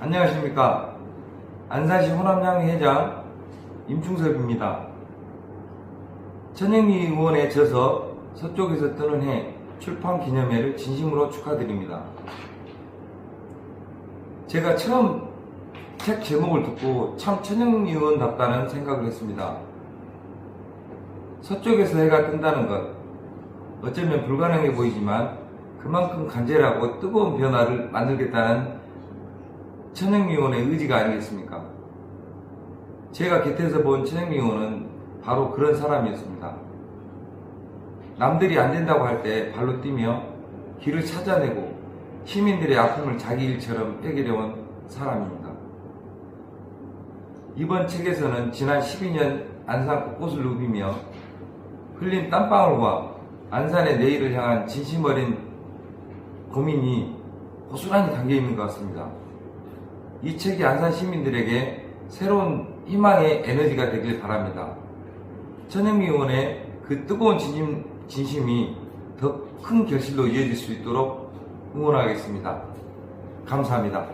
안녕하십니까. 안산시 호남향 회장 임충섭입니다. 천영미 의원의 저서 서쪽에서 뜨는 해 출판 기념회를 진심으로 축하드립니다. 제가 처음 책 제목을 듣고 참 천영미 의원답다는 생각을 했습니다. 서쪽에서 해가 뜬다는 것, 어쩌면 불가능해 보이지만 그만큼 간절하고 뜨거운 변화를 만들겠다는 천영미 의원의 의지가 아니겠습니까? 제가 곁에서 본 천영미 의원은 바로 그런 사람이었습니다. 남들이 안 된다고 할 때 발로 뛰며 길을 찾아내고 시민들의 아픔을 자기 일처럼 해결해온 사람입니다. 이번 책에서는 지난 12년 안산 곳곳을 누비며 흘린 땀방울과 안산의 내일을 향한 진심 어린 고민이 고스란히 담겨 있는 것 같습니다. 이 책이 안산 시민들에게 새로운 희망의 에너지가 되길 바랍니다. 천영미 의원의 그 뜨거운 진심, 진심이 더 큰 결실로 이어질 수 있도록 응원하겠습니다. 감사합니다.